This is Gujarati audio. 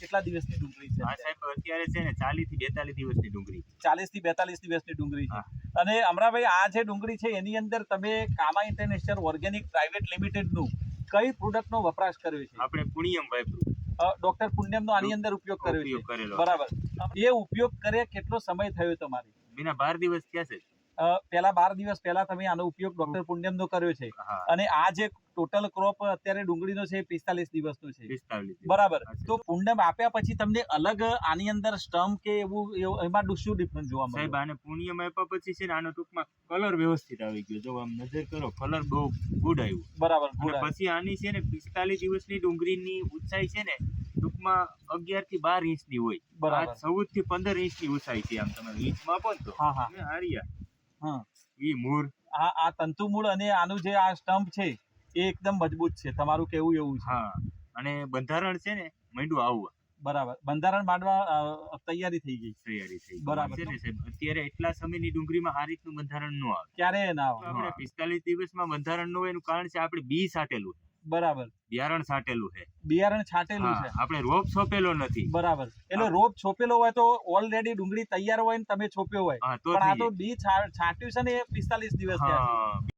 કેટલા દિવસની ડુંગળી છે સાહેબ અત્યારે છે ને ચાલીસથી બેતાલીસ દિવસની ડુંગળી ચાલીસથી બેતાલીસ દિવસની ડુંગળી છે. અને અમરાભાઈ આ જે ડુંગળી છે એની અંદર તમે કામા ઇન્ટરનેશનલ ઓર્ગેનિક પ્રાઇવેટ લિમિટેડનું કઈ પ્રોડક્ટનો વપરાશ કર્યો છે? આપણે પુણ્યમ વાપર્યું. ડોક્ટર પુણ્યમનો આની અંદર ઉપયોગ કર્યો છે. બરાબર. એ ઉપયોગ કરે કેટલો સમય થયો તમારે? બીના બાર દિવસ થયા છે. પહેલા બાર દિવસ પહેલા તમે આનો ઉપયોગ ડોક્ટર પુણ્યમનો કર્યો છે. અને આ જે ટોટલ ક્રોપ અત્યારે ડુંગળીનો છે પિસ્તાલીસ દિવસનો છે. બરાબર. તો પુણ્યમ આપ્યા પછી તમને અલગ આની અંદર સ્ટમ કે એવું એમાં શું ડિફરન્સ જોવા સાહેબ મળ્યું આને પુણ્યમ આપ્યા પછી છે ને આનો ટૂંકમાં કલર વ્યવસ્થિત આવી ગયો. જો આમ નજર કરો કલર બહુ ગુડ આવ્યું. બરાબર અને પછી આની છે ને પિસ્તાલીસ દિવસની ડુંગળીની ઊંચાઈ છે ને ટૂંકમાં અગિયારથી બાર ઇંચની હોય. બરાબર. ચૌદથી પંદર ઇંચની ઊંચાઈ છે આમ તમે ઇંચ માપો ને તો. હા હા. હારિયા ઈ મૂળ. આ આ તંતુમૂળ અને આનું જે આ સ્ટમ્પ છે એ એકદમ મજબૂત છે. તમારું કેવું એવું છે. હા. અને બંધારણ છે ને મંડું આવું. બરાબર. બંધારણ માંડવા તૈયારી થઈ ગઈ. તૈયારી થઈ બરાબર. છે ને સાહેબ અત્યારે એટલા સમયની ડુંગળીમાં આ રીતનું બંધારણ ન આવે. ક્યારે ના આવે? આપણે પિસ્તાલીસ દિવસમાં બંધારણ ન એનું કારણ છે આપણે બી સાટેલું. બરાબર. બિયારણ સાટેલું છે. બિયારણ છાંટેલું છે. આપણે રોપ છોપેલો નથી. બરાબર. એટલે રોપ છોપેલો હોય તો ઓલરેડી ડુંગળી તૈયાર હોય ને તમે છોપ્યો હોય. પણ આ તો બી છાંટ્યું છે ને એ પિસ્તાલીસ દિવસ થયા